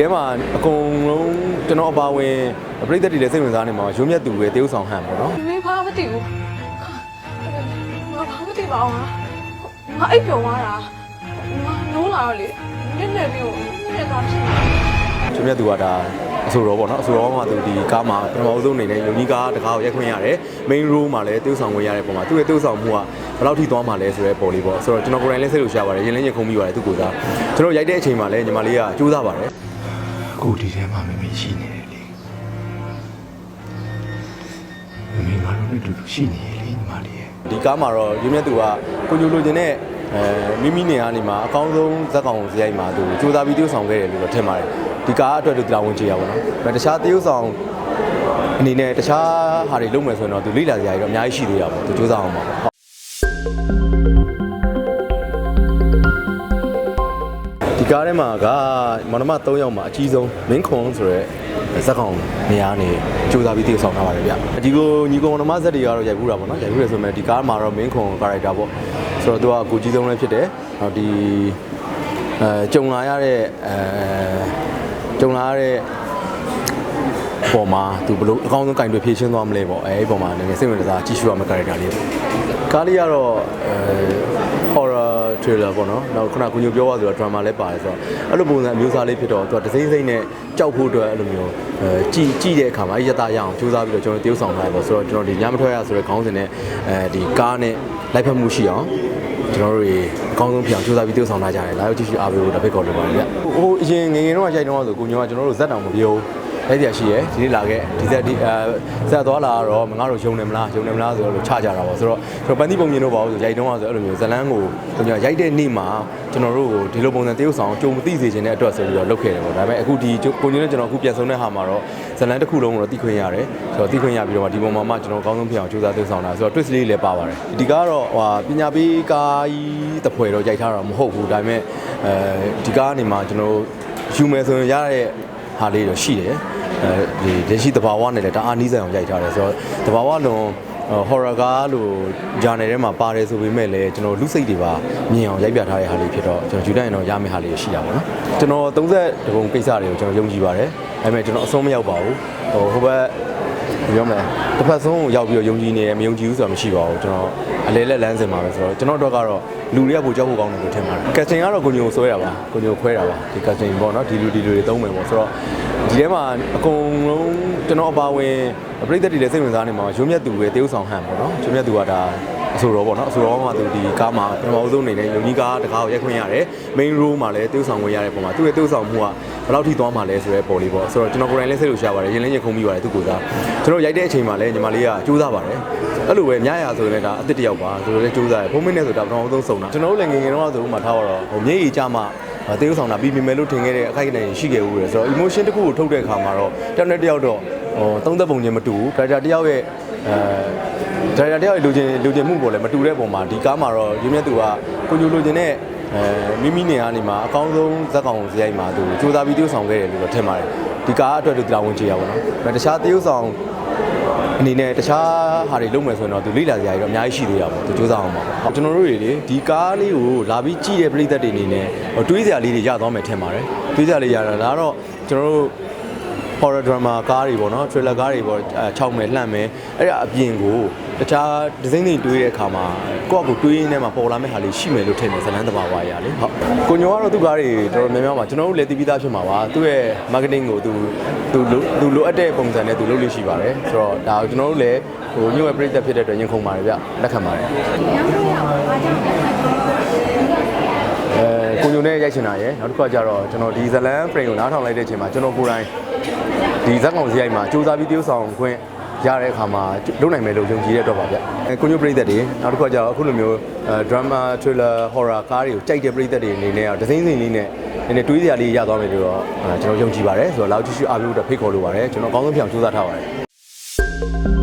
ထဲမှာအကုန်လုံးကျွန်တော်အပါဝင်ပြိသက်တွေလည်းစိတ်ဝင်စားနေမှာရုံးမြတ်သူပဲတရုပ်ဆောင်ဟန်ပေါ့နော်မင်းဘာမသိဘူးငါဘာမသိပါဘူးငါအိပ်ပျော်သွားတာငါနိုးလာတော့လေညနေပြီးတော့ညနေတော့ဖြစ်နေရုံးမြတ်သူကဒါအဆိုတော်ပေါ့နော်အဆိုတော်မှာသူဒီကားမှာပထမဦးဆုံးအနေနဲ့ယုံကြီးကားတကားကိုရိုက်ခွင့်ရတယ် main role မှာလည်းတရုပ်ဆောင်ခွင့်ရတဲ့ပုံမှာသူ့ရဲ့တရုပ်ဆောင်မှုကဘယ်လောက်ထိသွားမှာလဲဆိုတဲ့ပုံလေးပေါ့ဆိုတော့ကျွန်တော်ကိုယ်တိုင်လည်းစိတ်လို့ရှားပါတယ်ရင်လည်းရင်ခုန်ပြီးပါတယ်သူကိုယ်စားကျွန်တော်ရိုက်တဲ့အချိန်မှာလည်းညီမလေးကကြိုးစားပါတယ် ကိုဒီထဲမှာမမေရှိနေတယ်လေမမေငါတို့နဲ့တူတူရှိနေလေညီမလေးရဲ့ဒီကားမှာတော့ရုံးမြတ်သူကကိုညိုလိုချင်တဲ့အဲမိမိနေရာနေမှာအကောင်းဆုံးဇက်ကောင်စရိုက်မှာသူစူးစမ်းပြီးတရုပ်ဆောင်ခဲ့တယ်လို့တော့ထင်ပါတယ်ဒီကားအတွက်သူတာဝန်ကျေရပါတော့။ဒါတခြားတရုပ်ဆောင်အနေနဲ့တခြားဟာတွေလုပ်မယ်ဆိုရင်တော့သူလိလာစရာကြီးတော့အများကြီးရှိသေးရပါဘူး။သူစူးစမ်းအောင်ပါ ကားထဲမှာကမနမ3ယောက်မှာအကြီးဆုံးမင်းခွန်ဆိုရဲဇက်ကောင်နေရာနေစူးစမ်းပြီးတရုပ်ဆောင်ထားပါတယ်ဗျ။ဒီကိုညီကောင်မနမဇက်တွေကတော့ရိုက်ဘူးတာပေါ့နော်။ရိုက်ဘူးရဆိုပေမဲ့ဒီကားမှာတော့မင်းခွန် character ပေါ့။ဆိုတော့သူကကိုကြီးဆုံးလည်းဖြစ်တယ်။နောက်ဒီအဲကြုံလာရတဲ့အဲကြုံလာရတဲ့ပေါ်မှာသူဘလို့အကောင်းဆုံးကင်တွေဖြည့်ရှင်းသွားမလဲပေါ့အဲဒီပေါ်မှာလည်းစိတ်ဝင်စားကြည့်ရှုရမယ့် character လေးပေါ့ကားလေးကတော့အဲ horror trailer ပေါ့နော်နောက်ခုနကကိုညိုပြောသွားဆိုတော့ drama လည်းပါတယ်ဆိုတော့အဲ့လိုပုံစံအမျိုးအစားလေးဖြစ်တော့သူကဒစိမ့်စိမ့်နဲ့ကြောက်ဖို့အတွက်အဲ့လိုမျိုးအဲကြည်ကြည့်တဲ့အခါမှာအရတရအောင်စူးစမ်းပြီးတော့ကျွန်တော်တရုပ်ဆောင်ထားရပေါ့ဆိုတော့ကျွန်တော်ဒီညမထွက်ရဆိုတဲ့ခေါင်းစဉ်နဲ့အဲဒီကားနဲ့လိုက်ဖက်မှုရှိအောင်ကျွန်တော်တို့တွေအကောင်းဆုံးဖြစ်အောင်စူးစမ်းပြီးတရုပ်ဆောင်ထားကြတယ်လာရောက်ကြည့်ရှုအားပေးဖို့တပိတ်ကော်လိုပါတယ်ဗျဟိုအရင်ငယ်ငယ်တော့ရိုက်တော့ဆိုကိုညိုကကျွန်တော်တို့ဇက်တောင်မပြောဘူး လိုက်ရရှိရယ်ဒီနေ့လာခဲ့ဒီဇက်ဒီအဲဇက်သွားလာတော့ငါတို့ယုံနေမလားယုံနေမလားဆိုတော့ချကြတာပေါ့ဆိုတော့ကျွန်တော်ပန်းသီးပုံမြင်တော့ပါဘူးဆိုရိုက်တော့ဆိုအဲ့လိုမျိုးဇလန်းကိုကျွန်တော်ရိုက်တဲ့နေ့မှာကျွန်တော်တို့ကိုဒီလိုပုံစံတရုပ်ဆောင်ကြုံမသိစေချင်တဲ့အတွက်ဆိုပြီးတော့လုပ်ခဲ့တယ်ပေါ့ဒါပေမဲ့အခုဒီကိုညိုနဲ့ကျွန်တော်အခုပြန်ဆုံးတဲ့ဟာမှာတော့ဇလန်းတစ်ခုလုံးကိုတော့သိခွင့်ရတယ်ဆိုတော့သိခွင့်ရပြီးတော့ဒီပုံမှာမှကျွန်တော်အကောင်းဆုံးဖြစ်အောင်ကြိုးစားတရုပ်ဆောင်တာဆိုတော့ twist လေးလည်းပါပါတယ်ဒီကားကတော့ဟိုပညာပေးကားကြီးတစ်ဖွဲတော့ရိုက်ထားတာမဟုတ်ဘူးဒါပေမဲ့အဲဒီကားအနေမှာကျွန်တော်ယူမယ်ဆိုရင်ရတဲ့ ဟာလေးတော့ရှိတယ်အဲဒီလက်ရှိတဘာဝနဲ့လည်းတအားနီးစံအောင်ရိုက်ထားတယ်ဆိုတော့တဘာဝလွန် horror ကားလို့ဂျာနယ်ထဲမှာပါတယ်ဆိုပေမဲ့လည်းကျွန်တော်လူစိတ်တွေပါမြင်အောင်ရိုက်ပြထားတဲ့ဟာလေးဖြစ်တော့ကျွန်တော်ယူတိုင်းတော့ရမယ့်ဟာလေးရှိတာပေါ့နော်ကျွန်တော်30တပုံကိစ္စတွေကိုကျွန်တော်ယုံကြည်ပါတယ်ဒါပေမဲ့ကျွန်တော်အဆုံးမရောက်ပါဘူးဟိုဟိုဘက် ပြောမယ်တစ်ဖက်ဆုံးကိုရောက်ပြီးတော့ယုံကြည်နေတယ်မယုံကြည်ဘူးဆိုတာမရှိပါဘူးကျွန်တော်အလဲလက်လမ်းစင်ပါပဲဆိုတော့ကျွန်တော်တို့ကတော့လူတွေကပိုကြောက်ဖို့ကောင်းတယ်လို့ထင်ပါတယ်ကက်စတင်ကတော့ကိုညိုဆွဲတာပါကိုညိုခွဲတာပါဒီကက်စတင်ပေါ့နော်ဒီလူဒီလူတွေသုံးမယ်ပေါ့ဆိုတော့ဒီထဲမှာအကုန်လုံးကျွန်တော်အပါဝင်ပြိသက်တွေလည်းစိတ်ဝင်စားနေမှာရုံးမြတ်သူပဲတရုပ်ဆောင်ဟန်ပေါ့နော်ရုံးမြတ်သူကဒါအ ဆိုတော်ပေါ့နော်အဆိုတော်မှာသူဒီကားမှာပထမဦးဆုံးအနေနဲ့ယုံကြီးကားတကားကိုရိုက်ခွင့်ရတယ် main role မှာလည်းတရုပ်ဆောင်ခွင့်ရတဲ့ပုံမှာသူ့ရဲ့တရုပ်ဆောင်မှုကဘယ်လောက်ထိသွားမှာလဲဆိုတဲ့ပုံလေးပေါ့ဆိုတော့ကျွန်တော်ကိုယ်တိုင်လည်းစိတ်လို့ရှားပါတယ်ရင်လည်းရင်ခုန်ပြီးပါတယ်သူကိုယ်စားကျွန်တော်ရိုက်တဲ့အချိန်မှာလည်းညီမလေးကကြိုးစားပါတယ်အဲ့လိုပဲညရဆိုရင်လည်းဒါအစ်စ်တစ်ယောက်ပါဆိုတော့လည်းကြိုးစားတယ်ဖုန်းမင်းနဲ့ဆိုတာပထမဦးဆုံးစုံတာကျွန်တော်တို့လည်းငယ်ငယ်တော့ဆိုဥမှာထားတော့ဟိုမျက်ရည်ကြမှာတရုပ်ဆောင်တာပြီးပြီမယ်လို့ထင်ခဲ့တဲ့အခိုက်အတန့်ရှိခဲ့ဦးတယ်ဆိုတော့ emotion တစ်ခုကိုထုတ်တဲ့အခါမှာတော့တယောက်နဲ့တယောက်တော့ဟိုသုံးသက်ပုံချင်းမတူဘူးဒါကြတယောက်ရဲ့အဲ ဒါရတယောက်ရဲ့လူချင်းလူချင်းမှုပေါ်လည်းမတူတဲ့ပုံမှာဒီကားမှာတော့ရင်းမြတ်သူကကိုညိုလူချင်းတဲ့အဲမိမိနေရာနေမှာအကောင်းဆုံးဇက်ကောင်စရိုက်မှာသူစူးစမ်းပြီးတရုပ်ဆောင်ခဲ့တယ်လို့တော့ထင်ပါတယ်ဒီကားအတွက်သူတာဝန်ကျေရပါတော့။ဒါတခြားတရုပ်ဆောင်အနေနဲ့တခြားဟာတွေလုပ်မယ်ဆိုရင်တော့သူလိလာစရာကြီးတော့အများကြီးရှိသေးရပါဘူးသူစူးစမ်းအောင်ပါ။ကျွန်တော်တို့တွေလေဒီကားလေးကိုလာပြီးကြည့်တဲ့ပရိသတ်တွေအနေနဲ့တွေးစရာလေးတွေရသွားမယ်ထင်ပါတယ်။တွေးစရာလေးရတာဒါတော့ကျွန်တော်တို့ horror drama ကားတွေပေါ့နော် trailer ကားတွေပေါ့အဲ6မယ်လှမ်းမယ်အဲ့ဒါအပြင်ကိုတခြားဒီဇိုင်းတွေတွေးတဲ့အခါမှာကိုယ့်အကူတွေးရင်းထဲမှာပေါ်လာမယ့်ဟာလေးရှိမယ်လို့ထင်တယ်ဇလန်းတဘာဝရာလေဟုတ်ကိုညောကတော့သူ့ကားတွေတော်တော်များများပါကျွန်တော်တို့လည်းတည်ပြီးသားဖြစ်မှာပါသူ့ရဲ့ marketing ကိုသူသူသူလိုအပ်တဲ့ပုံစံနဲ့သူလုပ်လို့ရှိပါတယ်ဆိုတော့ဒါကိုကျွန်တော်တို့လည်းဟိုညွန့်ရဲ့ပြိသက်ဖြစ်တဲ့အတွက်ရင်ခုန်ပါတယ်ဗျလက်ခံပါတယ်အဲကိုညိုနဲ့ရိုက်ချင်တာရယ်နောက်တစ်ခါကျတော့ကျွန်တော်ဒီဇလန် frame ကိုနားထောင်လိုက်တဲ့အချိန်မှာကျွန်တော်ကိုယ်တိုင် ဒီဇက်ကောင်စရိုက်မှာစူးစမ်းပြီးတရုပ်ဆောင်ခွင့်ရတဲ့အခါမှာလုပ်နိုင်မယ်လို့ယုံကြည်တဲ့အတွက်ပါဗျအဲကိုညိုပရိသတ်တွေနောက်တစ်ခါကျတော့အခုလိုမျိုးအဲ drama thriller horror ကားတွေကိုကြိုက်တဲ့ပရိသတ်တွေအနေနဲ့ကဒသိန်းစိန်လေးနဲ့နည်းနည်းတွေးစရာလေးရသွားမယ်လို့တော့အဲကျွန်တော်ယုံကြည်ပါတယ်ဆိုတော့လောက်ကြည့်ရှုအားပေးဖို့အတွက်ဖိတ်ခေါ်လိုပါတယ်ကျွန်တော်အကောင်းဆုံးပြောင်းစူးစမ်းထားပါတယ်